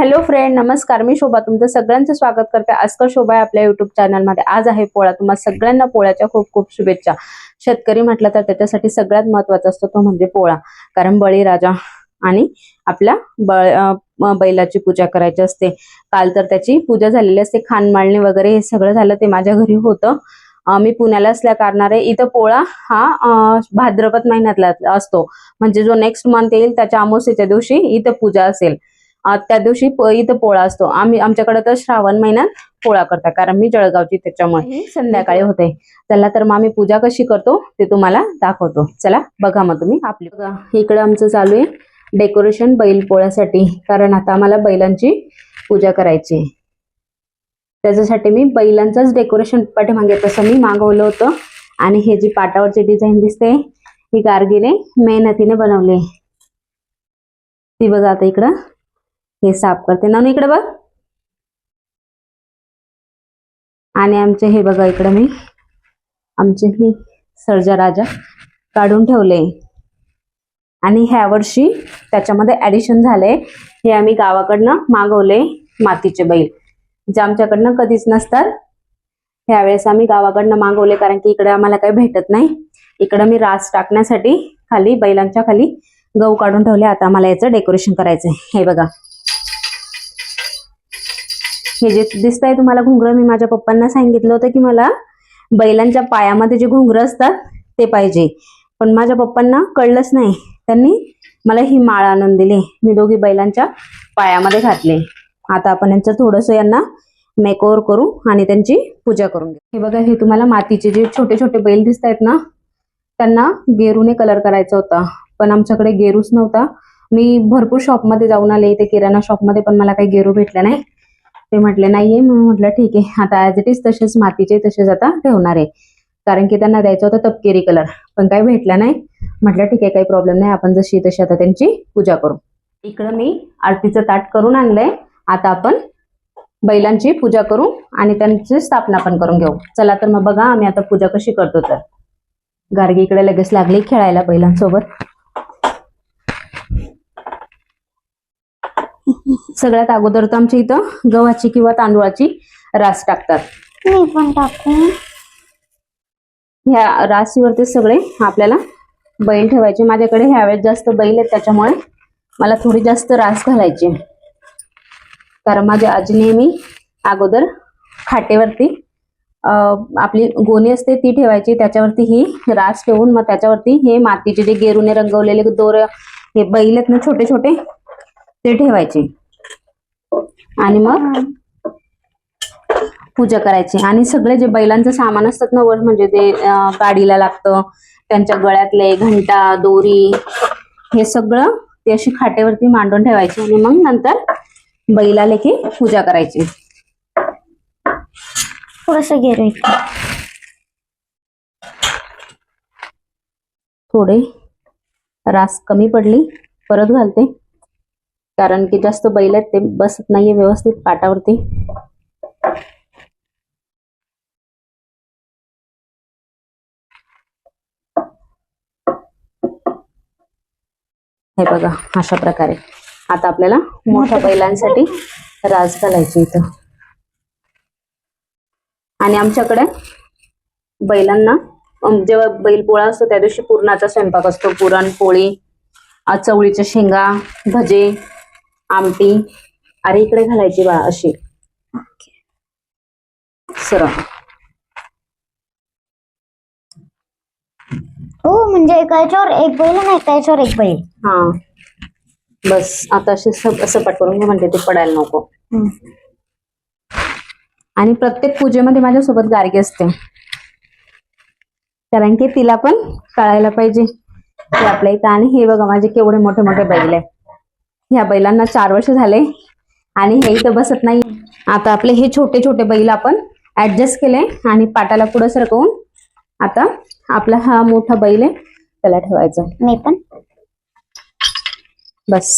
Hello friend नमस्कार. मी शोभा. तुमचं सगळ्यांचं स्वागत करते. आजकाल शोभा आहे आपल्या युट्यूब चॅनलमध्ये आज आहे पोळा. तुम्हाला सगळ्यांना पोळ्याच्या खूप खूप शुभेच्छा. शेतकरी म्हटलं तर त्याच्यासाठी सगळ्यात महत्त्वाचा असतो तो म्हणजे पोळा. कारण बळीराजा आणि आपल्या बळ बैलाची पूजा करायची असते. काल तर त्याची पूजा झालेली असते. खानमाळणी वगैरे हे सगळं झालं ते माझ्या घरी होतं. मी पुण्याला असल्या कारणाने इथं पोळा हा भाद्रपद महिन्यातला असतो. म्हणजे जो नेक्स्ट मंथ येईल त्याच्या अमावस्येच्या दिवशी इथं पूजा असेल. त्या दिवशी इथं पोळा असतो. आम्ही आमच्याकडे तर श्रावण महिन्यात पोळा करतात कारण मी जळगावची त्याच्यामुळे संध्याकाळी होते. चला तर मग आम्ही पूजा कशी करतो ते तुम्हाला दाखवतो. चला बघा मग तुम्ही. आपली बघा इकडं आमचं चालू आहे डेकोरेशन बैल पोळ्यासाठी कारण आता आम्हाला बैलांची पूजा करायची आहे. त्याच्यासाठी मी बैलांचंच डेकोरेशन पाठीमागे तसं मी मागवलं होतं. आणि हे जी पाटावरची डिझाईन दिसते ही गार्गीने मेहनतीने बनवली. ती बघा आता इकडं. हे साफ करते. ना इकडे बघ. आणि आमचे हे बघा इकडे मी. आमचे हे सर्जा राजा काढून ठेवले. आणि ह्या वर्षी त्याच्यामध्ये ऍडिशन झाले. हे आम्ही गावाकडनं मागवले मातीचे बैल. जे आमच्याकडनं कधीच नसतात. ह्यावेळेस आम्ही गावाकडनं मागवले कारण की इकडे आम्हाला काही भेटत नाही. इकडं मी रास टाकण्यासाठी खाली बैलांच्या खाली गहू काढून ठेवले. आता आम्हाला याचं डेकोरेशन करायचंय. हे बघा. हे जे दिसतंय तुम्हाला घुंगरं. मी माझ्या पप्पांना सांगितलं होतं की मला बैलांच्या पायामध्ये जे घुंगरं असतात ते पाहिजे. पण माझ्या पप्पांना कळलंच नाही. त्यांनी मला ही माळ आणून दिली. मी दोघी बैलांच्या पायामध्ये घातले. आता आपण यांचं थोडंसं यांना मेकओव्हर करू आणि त्यांची पूजा करून घेऊ. हे बघा हे तुम्हाला मातीचे जे छोटे छोटे बैल दिसत आहेत ना त्यांना गेरूने कलर करायचा होता. पण आमच्याकडे गेरूच नव्हता. मी भरपूर शॉपमध्ये जाऊन आले. इथे किराणा शॉपमध्ये पण मला काही गेरू भेटले नाही. ते म्हटले नाहीये. म्हणून म्हटलं ठीक आहे. आता ऍज इट इज तसेच मातीचे तसेच आता ठेवणार आहे. कारण की त्यांना द्यायचं होतं तपकेरी कलर पण काही भेटला नाही. म्हटलं ठीक आहे काही प्रॉब्लेम नाही. आपण जशी तशी आता त्यांची पूजा करू. इकडं मी आरतीचं ताट करून आणलंय. आता आपण बैलांची पूजा करू आणि त्यांची स्थापना पण करून घेऊ. चला तर मग बघा आम्ही आता पूजा कशी करतो तर. गार्गी इकडे लगेच लागली खेळायला बैलांसोबत. सगळ्यात अगोदर तर आमच्या इथं गव्हाची किंवा तांदूळाची रास टाकतात. मी पण टाकू. ह्या राशीवरती सगळे आपल्याला बैल ठेवायचे. माझ्याकडे ह्यावेळेस जास्त बैल आहेत त्याच्यामुळे मला थोडी जास्त रास घालायची कारण माझी आजी नेहमी अगोदर खाटेवरती आपली गोणी असते ती ठेवायची. त्याच्यावरती ही रास ठेवून मग त्याच्यावरती हे मातीचे जे गेरुने रंगवलेले दोर हे बैल आहेत ना छोटे छोटे ते ठेवायचे. आणि मग पूजा करायची. आणि सगळे जे बैलांचं सामान असतात ना वर म्हणजे ते गाडीला लागतं त्यांच्या गळ्यातले घंटा दोरी हे सगळं ते अशी खाटेवरती मांडून ठेवायची आणि मग नंतर बैलाले की पूजा करायची. थोडस इकडे. थोडे. रास कमी पडली परत घालते. कारण की जास्त बैल आहेत ते बसत नाहीये व्यवस्थित पाटावरती. हे बघा अशा प्रकारे. आता आपल्याला मोठ्या बैलांसाठी रास घालायची इथं. आणि आमच्याकडे बैलांना जेव्हा बैल पोळा असतो त्या दिवशी पुरणाचा स्वयंपाक असतो. पुरण पोळी चवळीच्या शेंगा भजे आमटी. अरे इकडे घालायची बा अशी. सरळ. हो म्हणजे एका याच्यावर एक बैल आणि एका याच्यावर एक बैल. हा. बस आता असे सब असं पट करून घे म्हणते ते पडायला नको. आणि प्रत्येक पूजेमध्ये माझ्यासोबत गार्गी असते. कारण की तिला पण कळायला पाहिजे. की आपल्या इथं आणि हे बघा माझे केवढे मोठे मोठे बैल आहे ह्या बैलांना चार वर्ष झाले आणि हे इथं बसत नाही. आता आपले हे छोटे छोटे बैल आपण ऍडजस्ट केले आणि पाटाला पुढं सरकवून आता आपला हा मोठा बैल आहे त्याला ठेवायचा. मी पण. बस.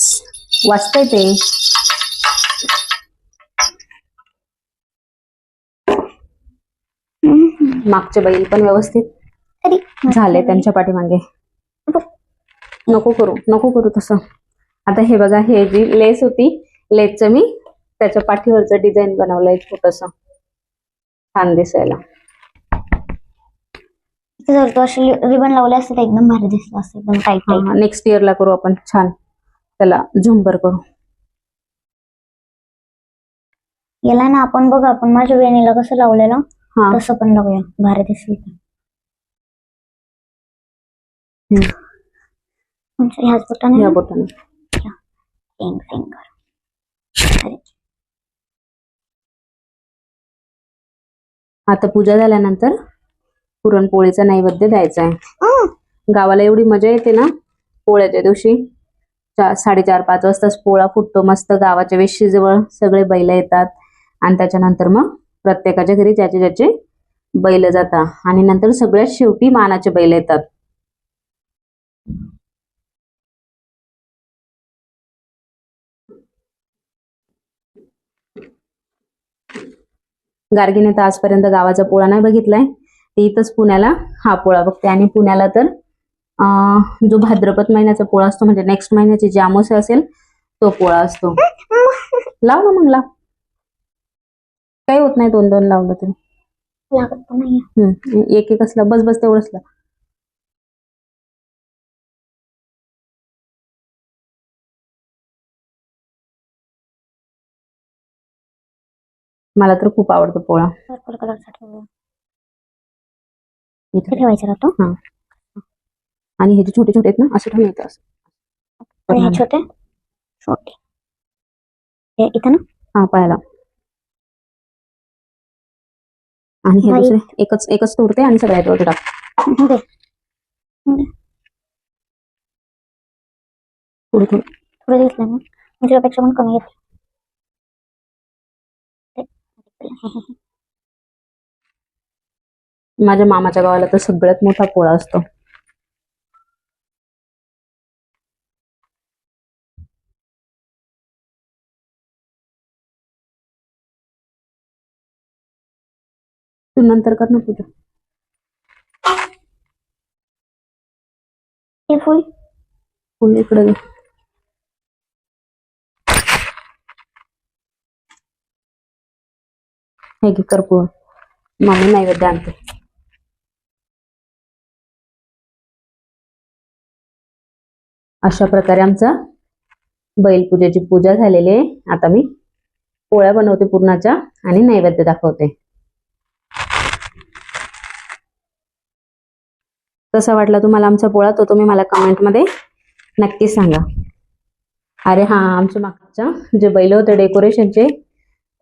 वाचतंय ते. मागचे बैल पण व्यवस्थित अरे झाले त्यांच्या पाठीमागे. नको करू नको करू तसं. आता हे बघा हे जी लेस होती लेसचं मी त्याच्या पाठीवरचं डिझाईन बनवलंय छोटस. छान दिसायला. जर तू रिबन लावली असते तर एकदम भारी दिसलं असतं एकदम टाईट टाईट नेक्स्ट इयरला करू आपण छान. त्याला झुंबर करू. याला ना आपण बघ आपण माझ्या वेणीला कसं लावलेलं हा. तसं पण लावूया. भारी दिसेल ह्याच बोटाने या बोटाने same finger. आता पूजा झाल्यानंतर पुरणपोळीचा नैवेद्य द्यायचा आहे. गावाला एवढी मजा येते ना पोळ्याच्या दिवशी. चार साडेचार पाच वाजताच पोळा फुटतो मस्त गावाच्या वेशीजवळ सगळे बैल येतात. आणि त्याच्यानंतर मग प्रत्येकाच्या घरी ज्याचे ज्याचे बैल जातात. आणि नंतर सगळ्यात शेवटी मानाचे बैल येतात. गार्गीने तर आजपर्यंत गावाचा पोळा नाही बघितलाय. ती इथंच पुण्याला हा पोळा बघते. आणि पुण्याला तर अं, जो भाद्रपद महिन्याचा पोळा असतो म्हणजे नेक्स्ट महिन्याची जी अमावस्या असेल तो पोळा असतो. लाव ना मग लाव. काही होत नाही दोन दोन लावलं तरी. एक एक असला बस बस तेवढंच लाव. मला तर खूप आवडतो पोळा. पर्पल कलरचा ठेवू इथे इथे ठेवायचा राहतो आणि हे जे छोटे छोटे आहेत ना असे ठेवून येतं असं आणि हे छोटे? छोटे. हे इथं ना? हा पायाला आणि हे. दुसरे एकच एकच तोडते आणि सगळ्यात वरती टाक. हो दे. थोडं थोडं थोडं दिसलं ना? म्हणजे त्यापेक्षा पण कमी येते माझ्या मामाच्या गावाला तर सगळ्यात मोठा पोळा असतो. तू नंतर कर ना पूजा. हे फुल. फुल इकडे घे. हे घे कर्पूर मम्मी नैवेद्य आणते. अशा प्रकारे आमचा बैलपूजेची पूजा झालेली आहे. आता मी पोळ्या बनवते पूर्णाच्या आणि नैवेद्य दाखवते. कसा वाटला तुम्हाला आमचा पोळा? तो तुम्ही मला कमेंटमध्ये नक्की सांगा. अरे हा आमच्या मागच्या जे बैल होते डेकोरेशनचे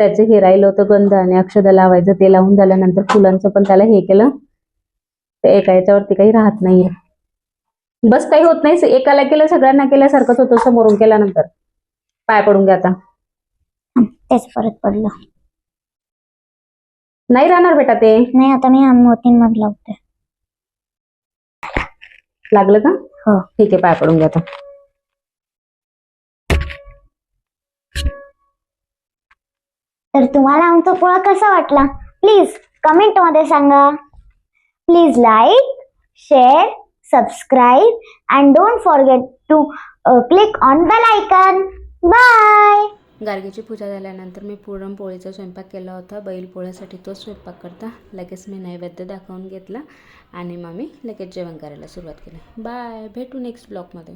त्याचे हे राहिलं होतं गंध आणि अक्षदा लावायचं ते लावून झाल्यानंतर फुलांचं पण त्याला हे केलं. ते एका याच्यावरती काही राहत नाहीये. बस काही होत नाही एकाला केलं सगळ्यांना केल्यासारखंच होतं समोरून केल्यानंतर. पाय पडून घ्या आता. तेच परत पडलं. नाही राहणार बेटा ते. नाही आता मी मोतींमध्ये लावते. लागलं का? हो. ठीक आहे पाय पडून घ्या आता. तर तुम्हाला आमचा पोळा कसा वाटला? प्लीज कमेंटमध्ये सांगा. Please like share subscribe and don't forget to click on bell icon bye गार्गीची पूजा झाल्यानंतर मी पुरणपोळीचा स्वयंपाक केला होता. बैल पोळ्यासाठी तोच स्वयंपाक करता. लगेच मी नैवेद्य दाखवून घेतला आणि मग मी लगेच जेवण करायला सुरुवात केली. बाय भेटू नेक्स्ट ब्लॉगमध्ये